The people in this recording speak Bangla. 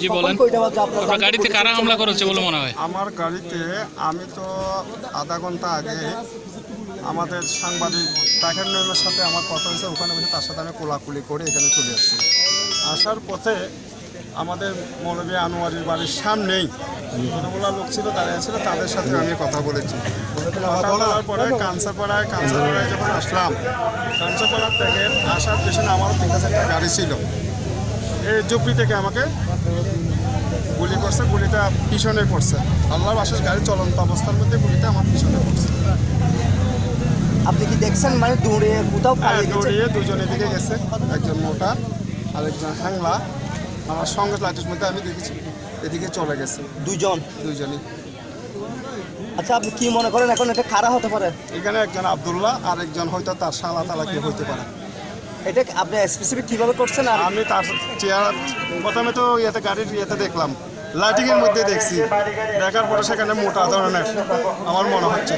জি, বলেন। আপনার গাড়িতে কারা হামলা করেছে বলে মনে হয়? আমার গাড়িতে আমি তো আধা ঘণ্টা আগে আমাদের সাংবাদিক তাহের নয়নের সাথে আমার কথা হয়েছে, ওখানে বসে তার সাথে আমি কোলাকুলি করে এখানে চলে আসছি। আসার পথে আমাদের মৌলবী আনোয়ারির বাড়ির সামনেই লোক ছিল দাঁড়িয়ে ছিল তাদের সাথে আমি কথা বলেছি। কথা বলার পরে কাঞ্চাপাড়ায় কাঞ্চাপাড়ায় যখন আসলাম থেকে আসার পেছনে আমারও তিন চারটা গাড়ি ছিল। এই থেকে আমাকে গুলি করছে গুলিটা পিছনে পড়ছে। আল্লাহর আশেষ গাড়ি চলন্ত অবস্থার মধ্যে গুলিটা আমার পিছনে পড়ছে। আপনি কি দেখছেন? মানে দৌড়ে কোথাও হ্যাঁ দৌড়িয়ে দুজন এদিকে গেছে একজন মোটা আর একজন হ্যাংলা। আমার সঙ্গে লাইটের মধ্যে আমি দেখেছি। এদিকে চলে গেছে। দুইজন? দুইজনই। আচ্ছা আপনি কি মনে করেন এখন এটা খারাপ হতে পারে? এখানে একজন আবদুল্লাহ আর একজন হয়তো তার শালা তালা কি হইতে পারে। এটা আপনি স্পেসিফিক কীভাবে করছেন আর আমি তার চেয়ার প্রথমে তো ইয়েতে গাড়ির ইয়েতে দেখলাম। লাইটিংয়ের মধ্যে দেখছি। দেখার পরে সেখানে মোটা ধরনের আমার মনে হচ্ছে।